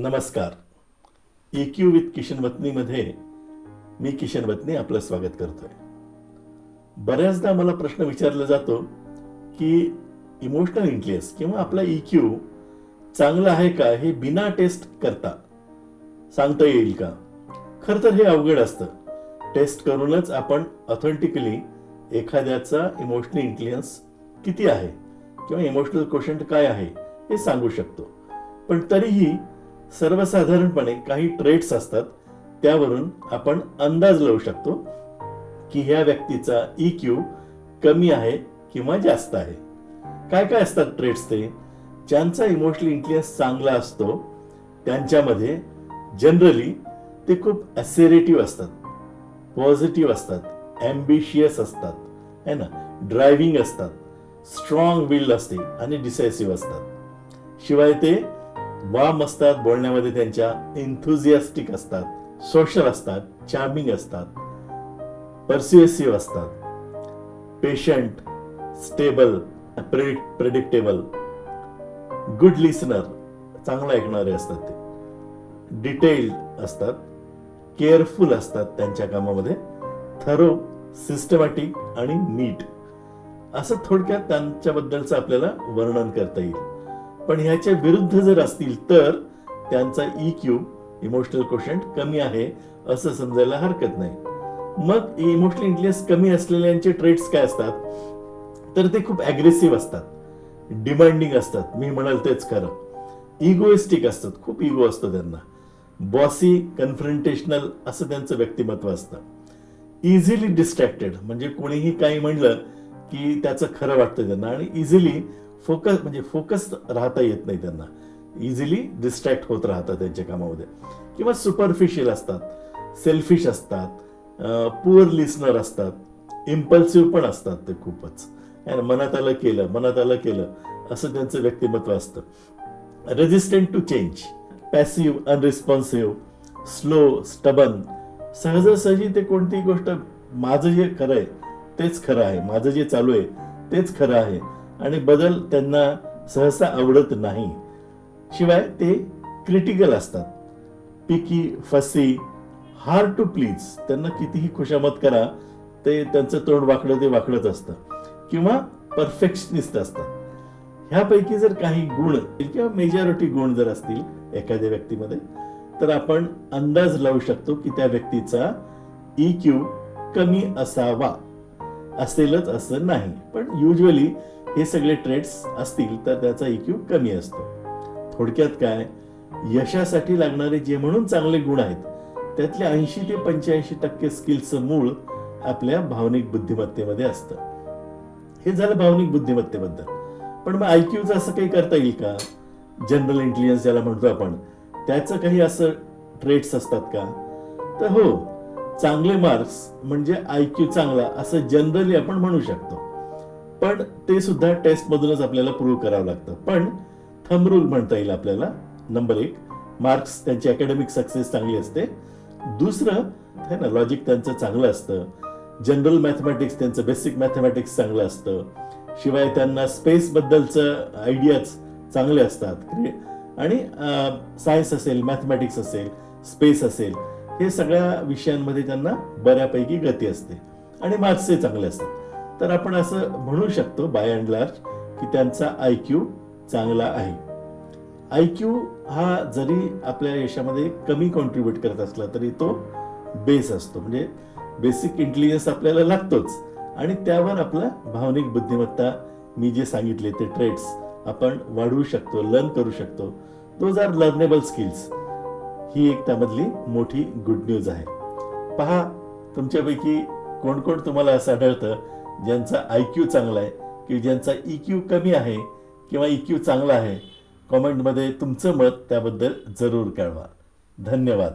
नमस्कार. E Q with Kishan वतनीमध्ये मी किशन वतनी आपलं स्वागत करतोय. बऱ्याचदा मला प्रश्न विचारला जातो की इमोशनल इंटेलिजन्स किंवा आपला ई क्यू चांगला आहे का हे बिना टेस्ट करता? सांगता येईल का? खरं तर हे अवघड असतं. टेस्ट करूनच आपण ऑथेंटिकली एखाद्याचा इमोशनल इंटेलिजन्स किती आहे? किंवा इमोशनल क्वेश्चन काय आहे? हे सांगू शकतो. पण तरीही सर्वसाधारणपणे काही ट्रेट्स असतात त्यावरून आपण अंदाज लावू शकतो की ह्या व्यक्तीचा ई क्यू कमी आहे किंवा जास्त आहे. काय काय असतात ट्रेट्स ते? ज्यांचा इमोशनल इंटेलिजन्स चांगला असतो त्यांच्यामध्ये जनरली ते खूप ॲसेरेटिव्ह असतात पॉझिटिव्ह असतात ॲम्बिशियस असतात है ना? ड्रायव्हिंग असतात स्ट्रॉंग विल असते आणि डिसायसिव्ह असतात. शिवाय ते वाम असतात बोलण्यामध्ये त्यांच्या इन्थुझियास्टिक असतात सोशल असतात चार्मिंग असतात परसिवेसिव्ह असतात. Patient stable predictable good listener चांगलं ऐकणारे असतात ते. डिटेल्ड असतात केअरफुल असतात त्यांच्या कामामध्ये. थरो सिस्टमॅटिक आणि नीट असं थोडक्यात त्यांच्याबद्दलचं आपल्याला वर्णन करता येईल. पण ह्याच्या विरुद्ध जर असतील तर त्यांचा ई क्यू इमोशनल क्वेश्चन कमी आहे असं समजायला हरकत नाही. मग इमोशनल इंटेलिजन्स कमी असलेल्यांचे ट्रेट्स काय असतात? तर ते खूप ॲग्रेसिव्ह असतात. डिमांडिंग असतात. मी म्हणाल तेच खरं. इगोइस्टिक असतात. खूप इगो असतो त्यांना. बॉसी कन्फ्रंटेशनल असं त्यांचं व्यक्तिमत्व असतं. इझिली डिस्ट्रॅक्टेड म्हणजे कोणीही काही म्हणलं की त्याचं खरं वाटतं त्यांना. आणि इझिली फोकस म्हणजे फोकस राहता येत नाही त्यांना. इझिली डिस्ट्रॅक्ट होत राहतात त्यांच्या कामामध्ये. किंवा सुपरफिशियल असतात सेल्फिश असतात पुअर लिसनर असतात इम्पल्सिव्ह पण असतात ते खूपच. मनात आलं केलं मनात आलं केलं असं त्यांचं व्यक्तिमत्व असतं. Resistant to change passive unresponsive slow stubborn सहजासहजी ते कोणतीही गोष्ट माझं जे खरं आहे तेच खरं आहे. माझं जे चालू आहे तेच खरं आहे. आणि बदल त्यांना सहसा आवडत नाही. शिवाय ते क्रिटिकल असतात. पिकी फसी हार्ड टू प्लीज त्यांना कितीही खुशामत करा ते त्यांचं तोंड वाकडं ते वाकडच असतं. किंवा परफेक्शनिस्ट असतात. ह्यापैकी जर काही गुण किंवा मेजॉरिटी गुण जर असतील एखाद्या व्यक्तीमध्ये तर आपण अंदाज लावू शकतो की त्या व्यक्तीचा ई क्यू कमी असावा. असेलच असं नाही. पण युजली हे सगळे ट्रेड्स असतील तर त्याचा इक्यू कमी असतो. थोडक्यात काय? यशासाठी लागणारे जे म्हणून चांगले गुण आहेत त्यातले ऐंशी ते पंच्याऐंशी टक्के स्किल्सचं मूळ आपल्या भावनिक बुद्धिमत्तेमध्ये असतं. हे झालं भावनिक बुद्धिमत्तेबद्दल. पण मग आयक्यूचं असं काही करता येईल का? जनरल इंटेलिजन्स ज्याला म्हणतो आपण त्याचं काही असं ट्रेड्स असतात का? तर हो चांगले मार्क्स म्हणजे आयक्यू चांगला असं जनरली आपण म्हणू शकतो. पण ते सुद्धा टेस्ट मधूनच आपल्याला प्रूव्ह करावं लागतं. पण थंब रूल म्हणता येईल आपल्याला. नंबर एक मार्क्स त्यांची अकॅडमिक सक्सेस चांगली असते. दुसरं है ना लॉजिक त्यांचं चांगलं असतं. जनरल मॅथमॅटिक्स त्यांचं बेसिक मॅथमॅटिक्स चांगलं असतं. शिवाय त्यांना स्पेस बद्दलचं आयडियाज चांगले असतात. आणि सायन्स असेल मॅथमॅटिक्स असेल स्पेस असेल हे सगळ्या विषयांमध्ये त्यांना बऱ्यापैकी गती असते. आणि मार्क्सही चांगले असतात. तर आपण असं म्हणू शकतो बाय अँड लार्ज की त्यांचा आय क्यू चांगला आहे. आय क्यू हा जरी आपल्या यशामध्ये कमी कॉन्ट्रीब्युट करत असला तरी तो बेस असतो. म्हणजे बेसिक इंटेलिजन्स आपल्याला लागतोच. आणि त्यावर आपला भावनिक बुद्धिमत्ता मी जे सांगितले ते ट्रेड्स आपण वाढवू शकतो लर्न करू शकतो. दोज आर लर्नेबल स्किल्स ही एक त्यामधली मोठी गुड न्यूज आहे. पहा तुमच्यापैकी कोण कोण तुम्हाला असं आढळतं ज्यांचा आय क्यू चांगला आहे की ज्यांचा ई क्यू कमी आहे किंवा ई क्यू चांगला आहे कॉमेंटमध्ये तुमचं मत त्याबद्दल जरूर कळवा. धन्यवाद.